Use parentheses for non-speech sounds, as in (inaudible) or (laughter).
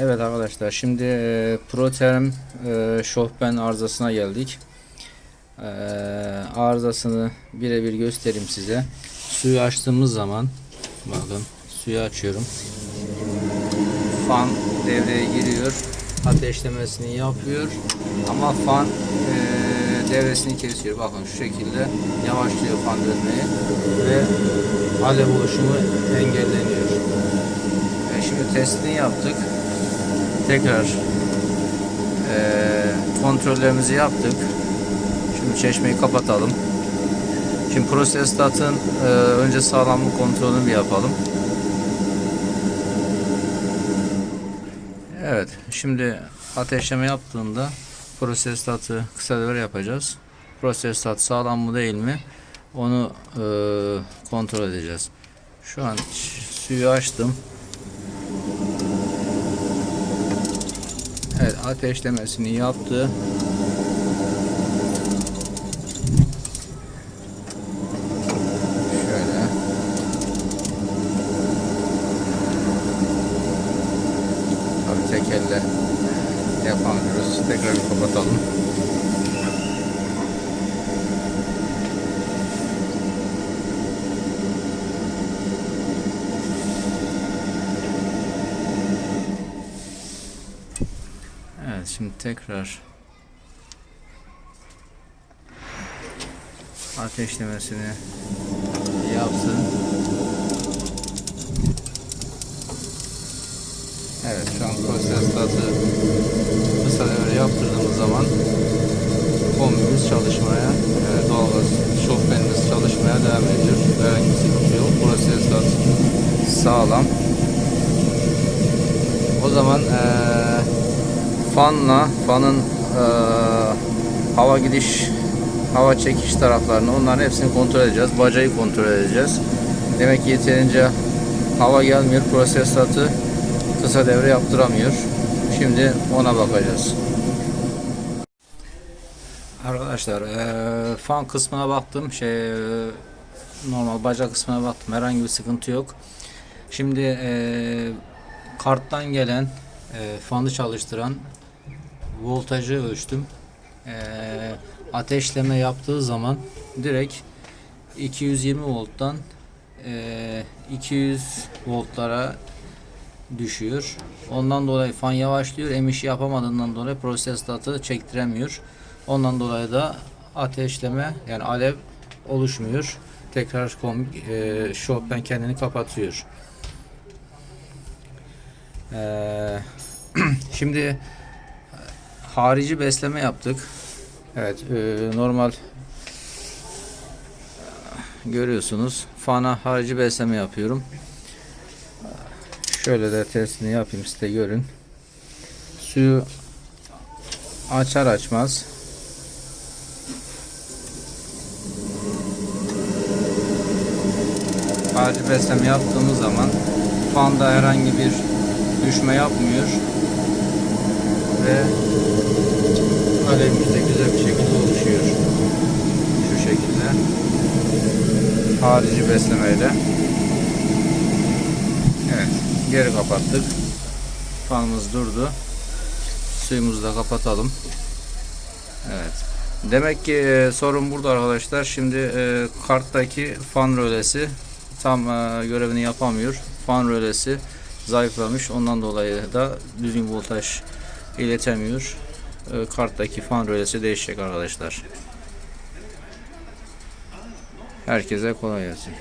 Evet arkadaşlar şimdi e, ProTerm e, şofben arızasına geldik. E, arızasını birebir göstereyim size. Suyu açtığımız zaman bakın suyu açıyorum. Fan devreye giriyor. Ateşlemesini yapıyor. Ama fan e, devresini kesiyor. Bakın şu şekilde yavaşlıyor fan dönmeyi ve alev oluşumu engelleniyor. E, şimdi testini yaptık. Tekrar eee, kontrollerimizi yaptık. Şimdi çeşmeyi kapatalım. Şimdi prosestatın eee, önce sağlamlık kontrolünü yapalım. Evet, şimdi ateşleme yaptığında prosestatı kısa devre yapacağız. Prosestat sağlam mı değil mi? Onu eee, kontrol edeceğiz. Şu an suyu açtım. Evet ateşlemesini yaptı. Şöyle. Tabii tek elle yapamıyoruz. Tekrar kapatalım. Evet şimdi tekrar ateşlemesini yapsın. Evet şu an prosestatı kısa devre yaptırdığımız zaman kombimiz çalışmaya, e, doğalgaz şofbenimiz çalışmaya devam ediyor. Herhangi bir sıkıntı yok. Prosestat sağlam. O zaman eee fanla fanın eee, hava gidiş hava çekiş taraflarını onların hepsini kontrol edeceğiz. Bacayı kontrol edeceğiz. Demek ki yeterince hava gelmiyor. Prosesatı kısa devre yaptıramıyor. Şimdi ona bakacağız. Arkadaşlar eee, fan kısmına baktım. Şey eee, normal baca kısmına baktım. Herhangi bir sıkıntı yok. Şimdi eee, karttan gelen eee, fanı çalıştıran voltajı ölçtüm. Eee, ateşleme yaptığı zaman direkt 220 volttan eee, 200 voltlara düşüyor. Ondan dolayı fan yavaşlıyor. Emişi yapamadığından dolayı prosestatı çektiremiyor. Ondan dolayı da ateşleme yani alev oluşmuyor. Tekrar kom, e, Chopin kendini kapatıyor. Eee, (clears throat) şimdi e, harici besleme yaptık. Evet, e, normal görüyorsunuz. Fana harici besleme yapıyorum. Şöyle de testini yapayım size görün. Suyu açar açmaz harici besleme yaptığımız zaman fanda herhangi bir düşme yapmıyor ve alevimiz de güzel bir şekilde oluşuyor. Şu şekilde. Harici beslemeyle. Evet geri kapattık. Fanımız durdu. Suyumuzu da kapatalım. Evet. Demek ki e, sorun burada arkadaşlar. Şimdi e, karttaki fan rölesi tam e, görevini yapamıyor. Fan rölesi zayıflamış. Ondan dolayı da düzgün voltaj iletemiyor e, karttaki fan rölesi değişecek arkadaşlar. Herkese kolay gelsin